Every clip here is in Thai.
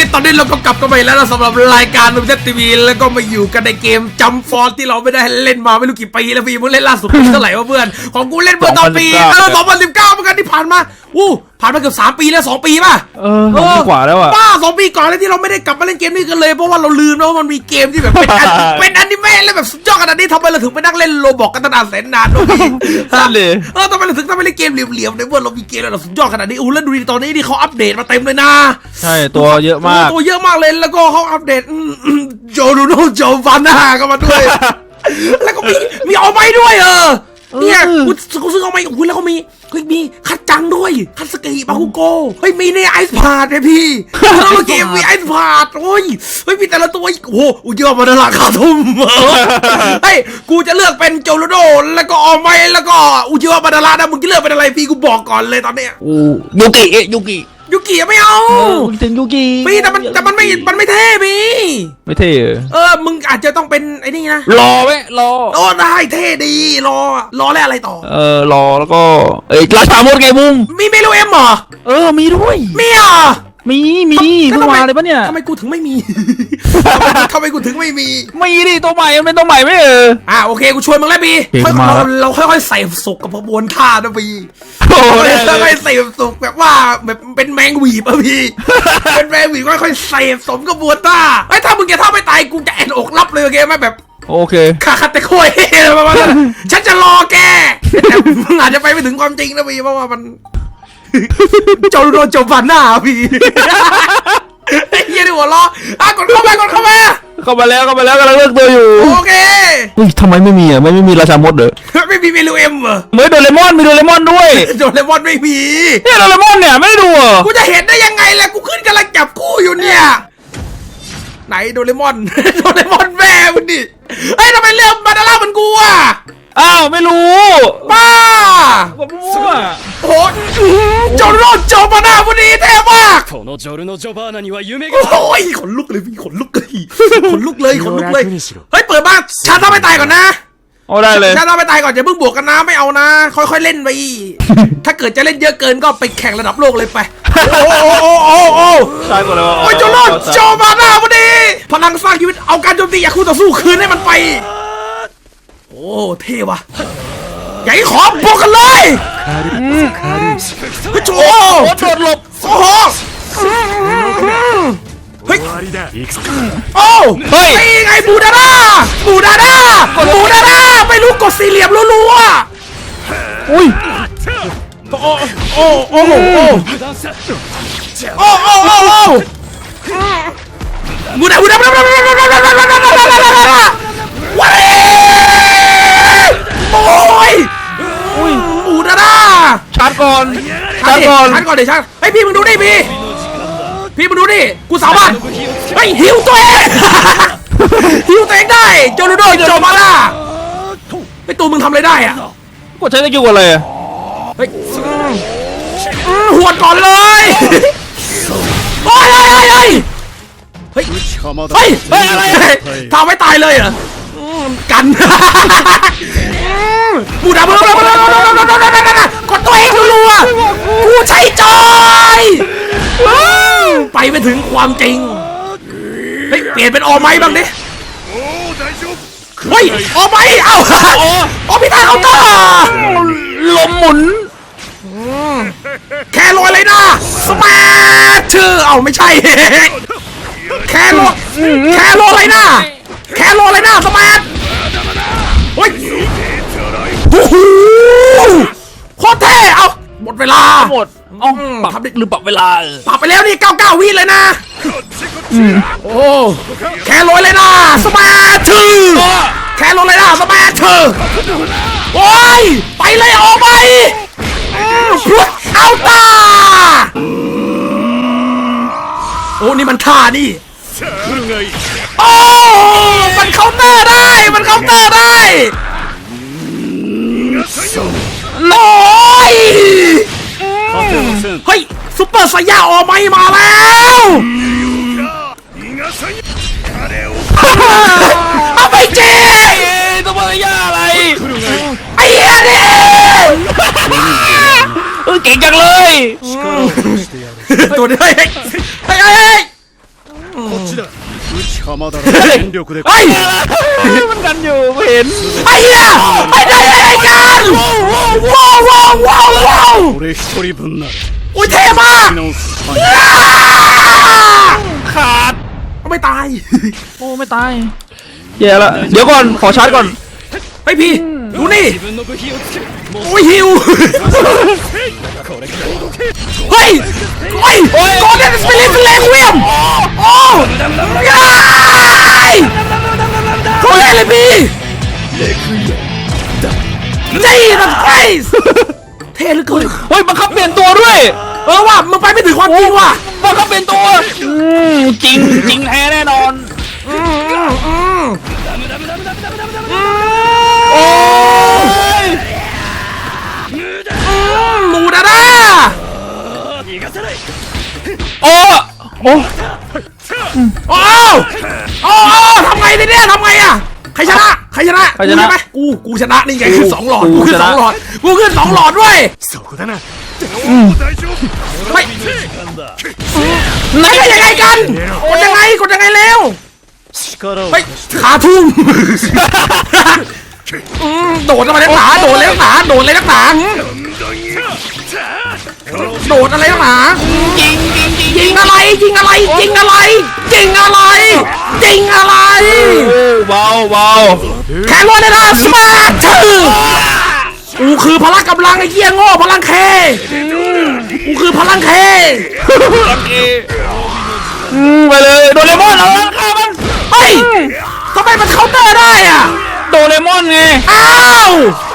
พี่ซีดตอนนี้เราก็กลับกันไปแล้วนะสำหรับรายการนุมเททีวีแล้วก็มาอยู่กันในเกมจำฟอนที่เราไม่ได้เล่นมาไม่รู้กี่ปีแล้วพี่มึงเล่นล่าสุดปีเท่าไหร่วะเพื่อนของกูเล่นเมื่อตอนปี2019เออ2019เหมือนกันที่ผ่านมาอู้ผ่านมาเกือบ3ปีแล้ว2ปีป่ะเออสองปีกว่าแล้วอะบ้าสองปีก่อนแล้วที่เราไม่ได้กลับมาเล่นเกมนี้กันเลยเพราะว่าเราลืมแล้วว่ามันมีเกมที่แบบเป็นอันเป็นอนิเมะแล้วแบบสุดยอดขนาดนี้ทำไมเราถึงไปนั่งเล่นโรบอกกันตั้งนานแสนนานด้วยพี่นั่นเลยเออทำไมเราถึงต้องไปเล่นเกมเหลี่ยมๆในเมื่อเรามีเกมแล้วเราสุดยอดขนาดนี้อู้แล้วดูดิตอนนี้นี่เขาอัปเดตมาเต็มเลยนะใช่ตัวเยอะมากตัวเยอะมากเลยแล้วก็เขาอัปเดตอืมอืมโจดูโนโจฟาน่าก็มาด้วยแล้วก็มีมีเอาไม้ด้วยเออเนี่ยเออกูกูซื้อเอาไม้อุ้ยแล้วก็มี เฮ้ยมีคัดจังด้วย คัดสกิบาคุโกเฮ้ยมีเนี่ยไอซ์พาดเลยพี่แล้วเกมมีไอซ์พาดโอ้ยเฮ้ยมีแต่ละตัวอีกโอ้โหอุยเยอะมาในราคาทุ่มเฮ้ยกูจะเลือกเป็นโจโรโดแล้วก็ออมไม้แล้วก็อุยเยอะมาดารานะมึงจะเลือกเป็นอะไรพี่กูบอกก่อนเลยตอนเนี้ยอูยูกิเอะยูกิ ยูกิไม่เอาคิดถึงยูกิพี่แต่มันแต่มันไม่มันไม่เท่พี่ไม่เท่เหรอเออมึงอาจจะต้องเป็นไอ้นี่นะรอไว้รอ โอ้ได้เท่ดีรอรอแล้วอะไรต่อ เออรอแล้วก็เอ้ยราชามดไงบุ้งมีเมลูเอ็มเหรอเออมีด้วยมีเหรอ มีมีแล้เพิ่วงทำไมาเลยปะเนี่ยทำไมกูถึงไม่มี ทำไมกูถึงไม่มี มีดิตัวใหม่มันเป็นตัวใหม่ไม่เอออ่าโอเคกูช่วยมึงแล้วบีเก่งค่อยมากเราเราค่อยๆใส่สุกกับกระบวนท่านะบีโอ้โหค่อยๆใส่สุกแบบว่าแบบเป็นแมงหวีบอะพี่เป็นแมงหวีบค่อยๆใส่สมกระบวนท่าไอ้ยถ้ามึงจะท่าไม่ตายกูจะแอนอกรับเลยโอเคไหมแบบโอเคคาคาเตโคยอะไรประมาณนั้นฉันจะรอแกแต่มึงอาจจะไปไม่ถึงความจริงนะพี่เพราะว่ามัน โจโรโจบาน่าพี่ไอ้เหี้ยนี่หัวล้ออะกดเข้ามากดเข้ามาเข้ามาแล้วเข้ามาแล้วกำลังเลือกตัวอยู่โอเคเฮ้ยทำไมไม่มีอะไม่ไม่มีราชามดเหรอไม่มีเมลูเอ็มเหรอเฮ้ยโดเรมอนมีโดเรมอนด้วยโดเรมอนไม่มีเนี่ยโดเรมอนเนี่ยไม่ได้ดูเหรอกูจะเห็นได้ยังไงล่ะกูขึ้นกำลังจับคู่อยู่เนี่ยไหนโดเรมอนโดเรมอนแม่มึงดิเอ้ยทำไมเรื่องบานาร่ามันกูอะ อ้าวไม่รู้ ป้า ผมมั่ว โอ้โหอื้อหือโจโรโจบาน่าพอดีเท่มาก このジョルノ・ジョバーナには夢が โอ้ยขนลุกเลยพี่ขนลุกเลยขนลุกเลยขนลุกเลย 楽にしろ เฮ้ยเปิดบ้านชาร์จไม่ตายก่อนนะ เอาได้เลย ชาร์จไม่ตายก่อนอย่าเพิ่งบวกกันนะไม่เอานะ ค่อยๆเล่นไป ถ้าเกิดจะเล่นเยอะเกินก็ไปแข่งระดับโลกเลยไป โอ้โอ้โอ้โอ้โอ้ ใช่ก่อนเลยว่า โอ้ยโจโรโจบาน่าพอดี พลังสร้างชีวิตเอาการโจมตีอยากคู่ต่อสู้คืนให้มันไป โอ้ โอ้เท่วะใหญ่ขอบวกกันเลยเฮ้ยโจโดดหลบโอ้โหเฮ้ยโอ้เฮ้ยไงบูดาดาบูดาดาบูดาดาไม่รู้กดสี่เหลี่ยมรัวๆอุ้ยโอ้โอ้โอ้โอ้โอ้โอ้โอ้โอ้บูดาบูดาบูดาบูดาบูดาบูดาบูดาบูดาบูดา โอ้ยอุ้ยบูดาด้าชาร์จก่อนชาชาร์ร์จจก่อนชาร์จก่อนเดี๋ยวชาร์จเฮ้ยพี่มึงดูดิพี่พี่มึงดูดิกูสามารถเฮ้ยหิวตัวเองหิวตัวเองได้โจลูโดโจมาล่าไอตัวมึงทำอะไรได้อะกดใช้สกิลอะไรอะเฮ้ยอืมหวดก่อนเลยโอ้ยเฮ้ยเฮ้ยเฮ้ย浜田เฮ้ยเฮ้ยอะไรทำไม่ตายเลยเหรออืม กันบูดาบูดาบูดาบูดาบูดากดตัวเองรัวกูใช้จอยไปไปถึงความจริงเฮ้ยเปลี่ยนเป็นออไม้บ้างดิเฮ้ยออไม้เอ้าออพิธาเขาต่อร์ลมหมุนแค่ลอยเลยนะสมาชื่อเอาไม่ใช่แค่ลอยแค่ลอยเลยนะ โลเลยนะสมาร์ทโอ้ยโอ้โหโคตรเท่เอาหมดเวลาหมดอ๋อปรับได้รือปรับเวลาปรับไปแล้วนี่99วิเลยนะโอ้แค่ลอยเลยนะสมาร์ทถือแค่ลอยเลยนะสมาร์ทถือโอ้ยไปเลยออกไปพุทเอาตาโอ้นี่มันท่านี่โอ้ มันเคาน์เตอร์ได้ มันเคาน์เตอร์ได้ลอยเฮ้ยซุปเปอร์สยาออไม่มาแล้วเอาไปเจ๊ซุปเปอร์สยาอะไรไอ้เหี้ยนี่เก่งจังเลยตัวนี้เฮ้ไเฮ้ไเฮ้ เฮ้ย こっちだ打ち浜だろ全力で เฮ้ย มันกันอยู่ไม่เห็น ไอ้เหี้ยไอ้ได้ยังไงกันว้าวว้าวว้าวว้าว 俺一人分なら อุ้ยเท่มาก のスパイ ขาด ไม่ตาย โอ้ไม่ตายแย่ละเดี๋ยวก่อนขอชาร์จก่อน ไอ้พี่ ดูนี่โอ้ยฮิวเฮ้ยเฮ้ยโกลเด้นสปิริตแรงเวียมโอ้ยโกลเด้นเลยพี่นี่มันไกเท่เหลือเกินเฮ้ยบังคับเปลี่ยนตัวด้วยเออว่ะมึงไปไม่ถึงความจริงว่ะบังคับเปลี่ยนตัวจริงจริงแท้แน่นอน โอ้โอ้โอ้โอ้ทำไงเนี่ยทำไงอะใครชนะใครชนะใครชนะไหกูกูชนะนี่ไงขึ้นสองหลอดกูขึ้นสองหลอดกูขึ้นสองหลอดด้วยไม่ไหนกันยังไงกันกดยังไงกดยังไงเร็วไปขาทุ่มโดดทำไมนักหนาโดดเลยนักหนาโดดเลยนักหนา โดดอะไรนักหนาจริงจริงจริงยิงอะไรยิงอะไรยิงอะไรยิงอะไรยิงอะไรโอ้เบาเบาแข่งรถเลยนะสมาร์ทกูคือพลังกำลังไอ้เหี้ยโง่พลังเคกูคือพลังเคโอเคอืมไปเลยโดเรมอนเอาละฆ่ามันเฮ้ยทำไมมันเคาน์เตอร์ได้อะโดเรมอนไงอ้าวอืม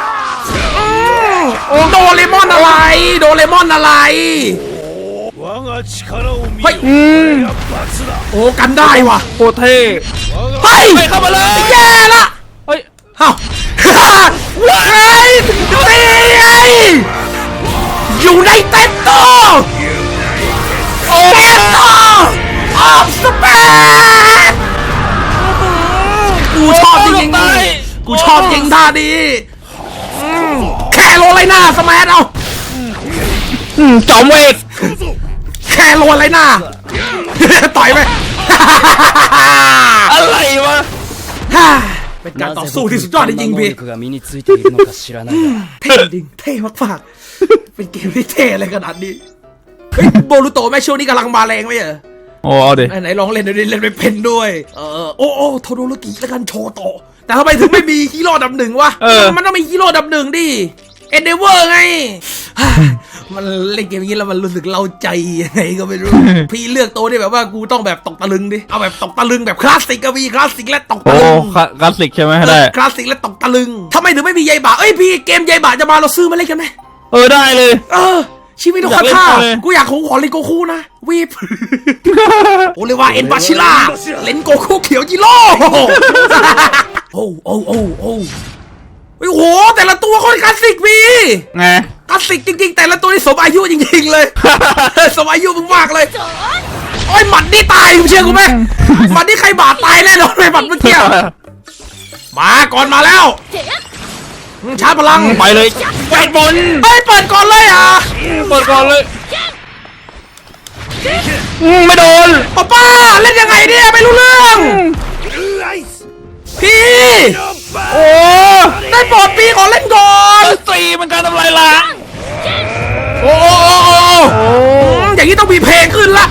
โดเรมอนอะไร โดเรมอนอะไรเฮ้ยอืมโอ้กันได้วะโคเท่เฮ้ยเข้ามาเลยแย่ละเฮ้ยเฮ้าว้ายดูดิไงอยู่ในเต็นโตโอ้เต็นโตออฟสเปนกูชอบจริงๆกูชอบจริงท่านี้ แค่โลไรหน้าสมัทเอาจอมเวกแค่โลไรหน้า ต่อยไปอะไรวะเป็นการต่อสู้ที่สุดยอดจริงพี่เท่จริงเท่มากๆเป็นเกมที่เท่เลยขนาดนี้เฮ้ยโบลูโตแม่ช่วงนี้กำลังมาแรงไหมเออโอ้เอาดิไหนลองเล่นดูดิเล่นไปเป็นด้วย เออโอ้โอ้โทโดโลกิแล้วกันโชว์ต่อ แต่ทำไมถึงไม่มีฮีโร่ดับหนึ่งวะเออ มันต้องมีฮีโร่ดับหนึ่งดิเอนเดเวอร์ไง มันเล่นเกมอย่างนี้แล้วมันรู้สึกเล่าใจยังไงก็ไม่รู้ พี่เลือกตัวที่แบบว่ากูต้องแบบตกตะลึงดิ เอาแบบตกตะลึงแบบคลาสสิกก็มีคลาสสิกและตกโอ้ตะลึงคลาคลาสสิกใช่ไหมให้ได้ คลาสสิกและตกตะลึงทำไมถึงไม่มียายบะเอ้ยพี่เกมยายบะจะมาเราซื้อมาเล่นกันไหม เออได้เลย เออ ชีวิตทุกอยาคกเล่นท่าจังเลยกูอยากของขอเลนโกคูนะวีบโอเลว่าเอ็นบาชิล่าเลนโกคูเขียวจิโร่โอ้โอ้โอ้โอ้โอ้โห แต่ละตัวคนคลาสสิกพี่ไงคลาสสิกจริงๆ แต่ละตัวนี่สมอายุจริงๆเลยสมอายุมึงมากเลยโอ้ยหมัดนี่ตายมึงเชื่อกูไหมหมัดนี่ใครบาดตายแน่นอนเลยหมัดเมื่อกี้มาก่อนมาแล้วอืม ชาร์จพลังไปเลยแปดบนลเฮ้ยเปิดก่อนเลยอะเปิดก่อนเลยไม่โดนป้าป้าเล่นยังไงเนี่ยไม่รู้เรื่องพี่โอ้ได้โปอดพี่ขอเล่นก่อนตีมันการทำลายล่ะโอ้โออย่างนี้ต้องมีเพลงขึ้นละ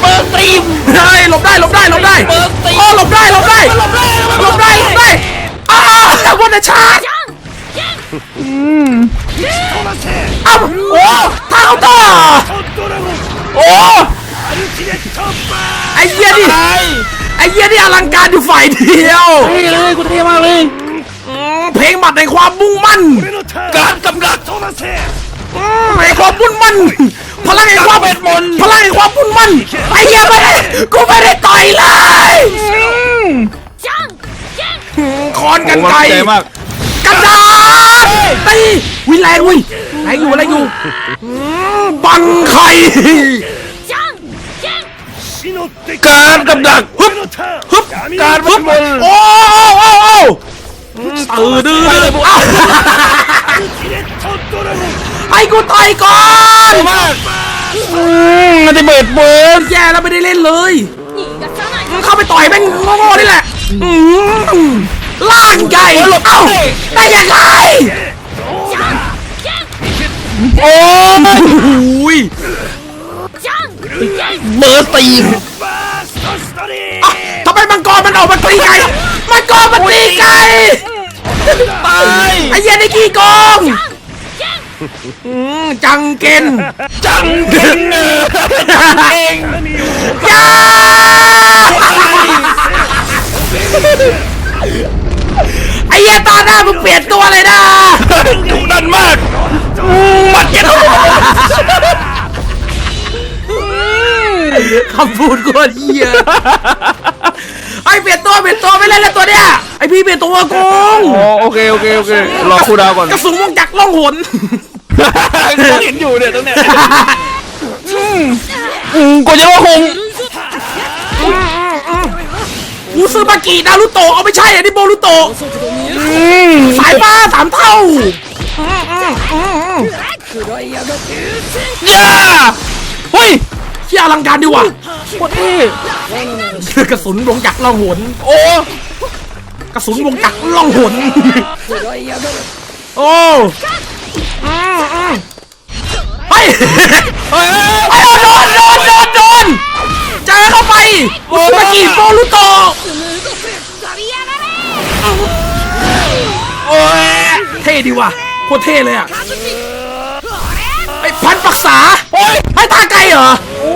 เปิดตีมเฮ้ยหลบได้หลบได้หลบได้เปิดตีโอ้หลบได้หลบได้หลบได้หลบได้ วันชาติอ้าวโอ้ทางต่อโอ้ไอเหี้ยนี่ไอเหี้ยนี่อลังการอยู่ฝ่ายเดียว เท่เลยกูเท่มากเลยเพลงบัดในความมุ่งมั่น การกำลังโในความมุ่งมั่น พลังแห่ความเป็ดมนพลังแห่ความมุ่งมั่น ไอเหี้ยไม่ได้กูไม่ได้ต่อยเลย คอนกันไกลกกระดาษตีวิแรงเว้ยแรอยู่อะไรอยู่บังไข่การกับดักฮึบฮึบการฮึบโอ้โอ้โอ้ตื่นดื้อไอ้กูต่อยก่อนมันจะเบิดเบิร์ดแย่แล้วไม่ได้เล่นเลยเข้าไปต่อยแม่งโง่ๆนี่แหละ ล่างไก่เอ้าได้ยังไงโอ้ยเบอร์ตีทำไมมังกรมันออกมาตีไก่มังกรมันตีไก่ไปไอ้เหี้ยได้กี่กองจังเกนจังเกนเองจ้า คำพูดโคตรเหี้ยไอ้เปลี่ยนตัวเปลี่ยนตัวไม่เล่นแล้วตัวเนี้ยไอ้พี่เปลี่ยนตัวโกงโอ้โอเคโอเคโอเครอครูดาวก่อนกระสุนวงจักรล่องหนเห็นอยู่เนี่ยตรงเนี้ยอืมกูจะว่าคงอูซึมากินารุโตะเอาไม่ใช่อันนี้โบรุโตะอืมสายฟ้าสามเท่าย่าเฮ้ยเที่ยอลังการดีว่ะ โคตรเท่กระสุนวงจักรล่องหนโอ้กระสุนวงจักรล่องหนโอ้ไปเฮ้ยโดนโดนโดนโดนเจเข้าไปโอ้มากี่โฟลุโตโอ้เท่ดีว่ะโคตรเท่เลยอะไอพันปักษาโอ้ยให้ตาไกลเหรอโอ้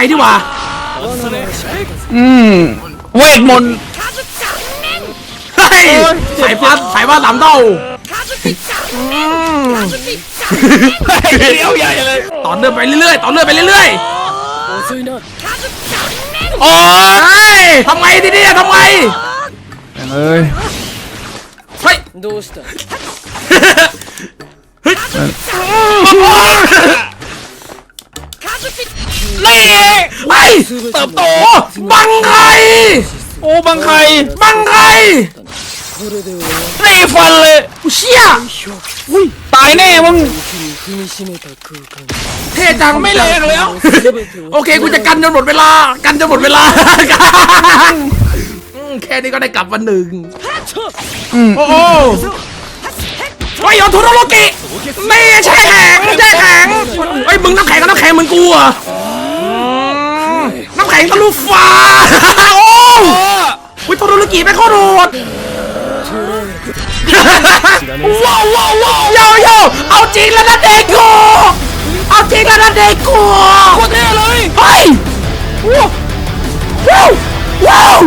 ลดีกว่า อืมเวทมนต์เฮ้ยสายฟ้าส่ฟ้าสามเต้าเดี๋ยวใหญ่เลยต่อเนื่องไปเรื่อยๆต่อเนื่องไปเรื่อยๆโอ้ยทำไมทีเนี้ยทำไมเอ้ยเฮ้ยดูสเฮ้ย เล่ไปเติบโต บังไคโอ้บังไคบังไคเล่ฟันเลยเชี่ยอุ้ยตายแน่มึงเทจังไม่แรงแล้วโอเคกูจะกันจนหมดเวลา กันจนหมดเวลาแค่นี้ก็ได้กลับวันหนึ่งโอ้โไอ้ยอทุโรโลกิไม่ใช่แข็งไม่ใช่แข็งไอ้มึงน้ำแข็งกับน้ำแข็งมึงกลัว ทะลุฟ้า โอ้วิโทโรโลกิไม่เข้าโดดว้าวว้าวว้าวโยโย่เอาจริงแล้วนะเด็กกูเอาจริงแล้วนะเด็กกูโคตรเท่เลยเฮ้ยว้าวว้าว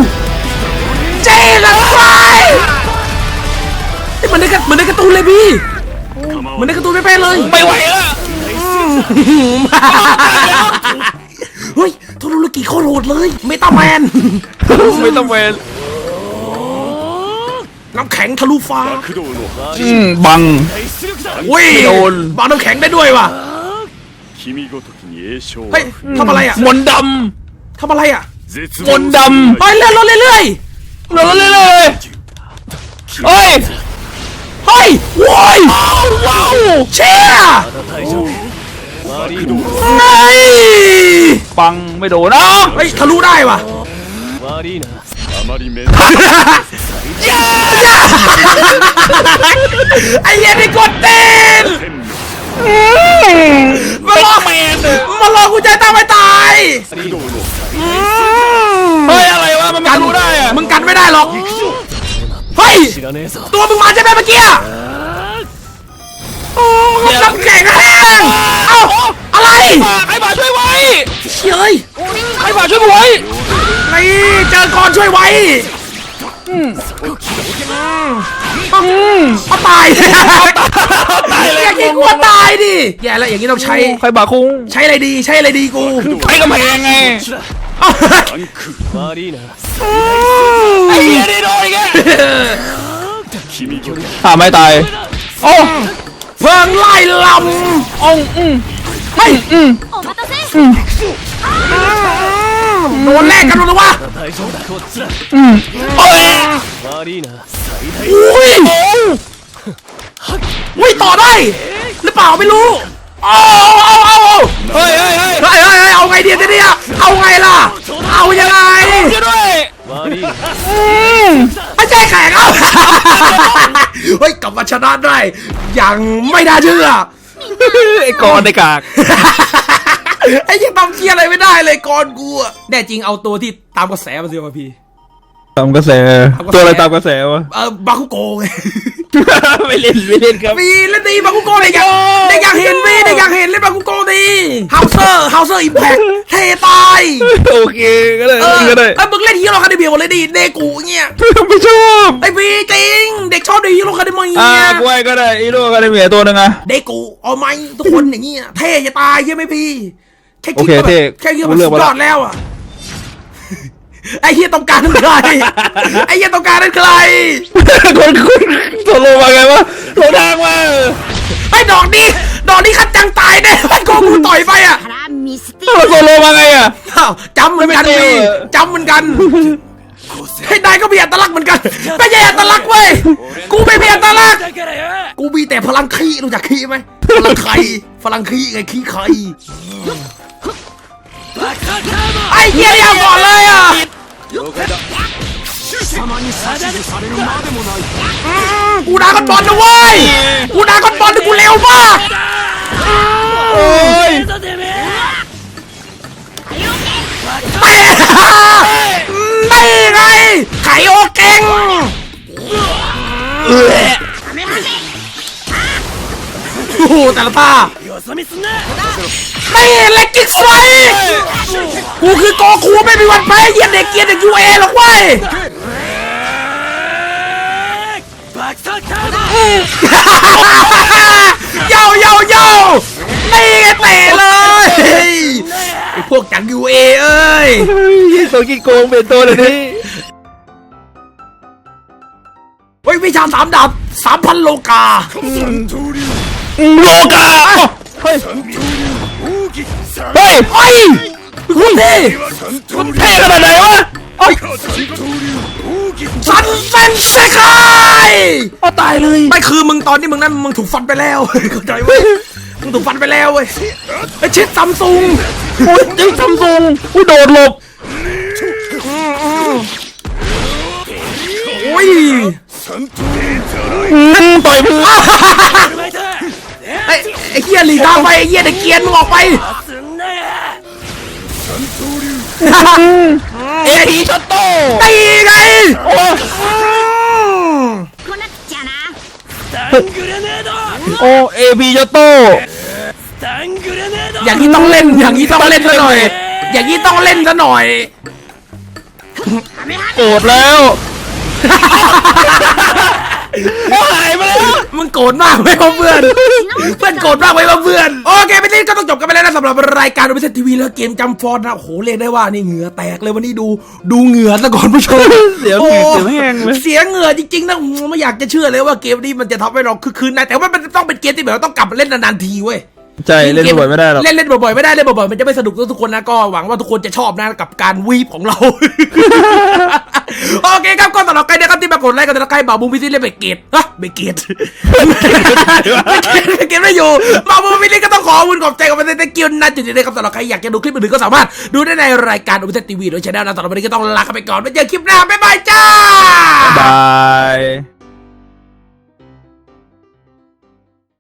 เจ๊กันไปนี่มันได้กระมันได้การ์ตูนเลยพี่เหมันได้การ์ตูนไม่เป็นเลย ไม่ไหวแล้วเฮ้ยโทุรุลกิโคตรโหลดเลย เมตาแมนเมตาแมนน้ำแข็งทะลุฟ้าอืมบังวิ่โบังน้ำแข็งได้ด้วยว่ะเฮ้ยทำอะไรอะมนต์ดทำอะไรอะมนต์ดำไปเรื่อยๆเรื่อยโดนเลยเลยเฮ้ยเฮ้ยโว้ยว้าวเชี่ย ไอ้ปังไม่โดนอ้าวไอ้ทะลุได้ว่ะย่าไอ้เหี้ยนี่กดเต้นมาลอกแมนมาลอกกูใจตาไม่ตายเฮ้ยอะไรวะมันไม่รู้ได้อะมึงกันไม่ได้หรอกเฮ้ยตัวมึงมาใช่ไหมเมื่อกี้ อะโอ้น้ำแข็งแห้งเอ้า อะไร ใครมาช่วยไว้ เฮ้ย ใครมาช่วยกูไว้ นี่เจอก่อนช่วยไว้อืมเอาตายตายเลยอย่างนี้กลัวตายดิแย่แล้วอย่างนี้ต้องใช้ ใครบาคุง ใช้อะไรดี ใช้อะไรดีกู ใครกำแพงไง เอ้า タンク悪いな ไอ้เหี้ยนี่โดนอีกแล้ว 君ごとき อ่าไม่ตาย โอ้ เพลิงไล่ลำองอืมไม่อืมอืมโดนแลกกันรู้หรือวะอืมโอ้ยอุ้ยอุ้ยต่อได้ หรือเปล่าไม่รู้เอาเอาเอาเฮ้ยเฮ้ยเฮ้ยเฮ้ยเอาไงดีเนี่ยเอาไงล่ะ เอายังไงด้วย มาดิอาจารย์แขกเอาเฮ้ยกลับมาชนะได้ยังไม่น่าเชื่อไอ้กอนไอ้กากไอ้ยังทำเคียอะไรไม่ได้เลยกอนกูแน่จริงเอาตัวที่ตามกระแสมาสิวะพี่ ตามกระแส ตัวอะไรตามกระแสวะเออบาคุโกะไงไม่เล่นไม่เล่นครับมีเล่นดีบาคุโกะเด็กอยากเด็กอยากเห็นพี่เด็กอยากเห็นเล่นบาคุโกะดีเฮาเซอร์เฮาเซอร์อิมแพคเทตายโอเคก็ได้เออก็ได้เออมึงเล่นฮีโร่คาเดเมียหมดเลยดิเดกูเงี้ยไม่ชอบไอพี่จริงเด็กชอบดูฮีโร่คาเดเมีอ่ายกล้วยก็ได้อีโร่ก็ได้เมียตัวหนึงอะเดกูเอาไหมทุกคนอย่างเงี้ยเท่จะตายใช่ไหมพี่แค่คิดโอเคก็แบเท่บแค่คิดก็กูแบบเลืสุอกดมายละอดแล้วอะ ไอ้เฮียตองการใครไอ้เฮียตองกลางนั่นใครคนคนตกลมาไงวะหลงทางว่าไอ้ดอกนี้ ดอกนี้คัดจังตายแน่ไอ้โกกูต่อยไปอะเราโซโลมาไงอะจำเหมือนกันมีจำเหมือนกันให้ได้ก็มีอัตลักษณ์เหมือนกันไม่ใช่อัตลักษณ์เว้ยกูไม่มีอัตลักษณ์กูมีแต่พลังขี้รู้จักขี้ไหมพลังไข่พลังขี้ไงขี้ไข่ ไอ้เหี้ยเนี่ยก่อนเลยอะกูด่ากันบอลนะเว้ย กูด่ากันบอลนะกูเร็วมากโอ้ยเตะนี่ไงไข่โอเก่งโอ้โหแต่ละท่า ไม่เล็กกิ๊กไฟกูคือกอคูไม่มีวันแพ้เหยียดเด็กเกียร์เด็กยูเอหรอกเว้ยเย้าเย้าเย้าไม่เตะเลยไอพวกจังยูเอเอ้ยยี่โซกิโกงเป็นตัวเลยนี่เฮ้ยวิชาสามดับสามพันโลกาโลกาเฮ้ย เฮ้ยเฮ้ยคุณพี่เท่ขนาดไหนวะเฮ้ยสันเซนเซคายเอาตายเลยไม่คือมึงตอนนี้มึงนั้นมึงถูกฟันไปแล้วเข้าใจไหมมึงถูกฟันไปแล้วเว้ยไอชิดซัมซุงโอ้ยยิงซัมซุงกูโดดหลบโอ้ยอืมต่อยมือ ไอ้เฮียหลีกทางไปไอ้เฮียเด็กเกียนมึงออกไปเอทีช็อตโต้ตีไงโอ้โอเอพีช็โต้อย่างนี้ต้องเล่นอย่างนี้ต้องเล่นซะหน่อย อย่างนี้ต้องเล่นซะหน่อยโกรธแล้ว โอ้หายไปแล้วมึงโกรธมากไหมวะเพื่อนเพื่อนโกรธมากไหมวะเพื่อนโอเคไปนี่ก็ต้องจบกันไปแล้วนะสำหรับรายการดูพิเศษทีวีแล้วเกมจำฟอนนะโอ้โหเรียกได้ว่านี่เหงื่อแตกเลยวันนี้ดูดูเหงื่อซะก่อนผู้ชมเสียงโอ้เหงื่อเสียงแห้งเลยเสียงเหงื่อจริงๆนะไม่อยากจะเชื่อเลยว่าเกมนี้มันจะทำให้เราคึกคืนนะแต่ว่ามันต้องเป็นเกมที่แบบว่าต้องกลับมาเล่นนานๆทีเว้ย ใจเล่นบ่อยไม่ได้หรอก เล่นเล่นบ่อยๆไม่ได้เล่นบ่อยๆมันจะไม่สนุกทุกคนนะก็หวังว่าทุกคนจะชอบนะกับการวีบของเรา โอเคครับก็สำหรับใครนะครับที่มากดไลค์กันนะใครบ่าวบูมพิซิเล่นเบเกตฮะเบเกตเบเกตไม่อยู่บ่าวบูมพิซิก็ต้องขอขอบคุณขอบใจกับเป็นตะกิ้วนะจุดนี้นะครับสำหรับใครอยากจะดูคลิปอื่นๆก็สามารถดูได้ในรายการอุปเทศทีวีโดยช anel นะสำหรับวันนี้ก็ต้องลากันไปก่อนไว้เจอคลิปหน้าบ๊ายบายจ้าบาย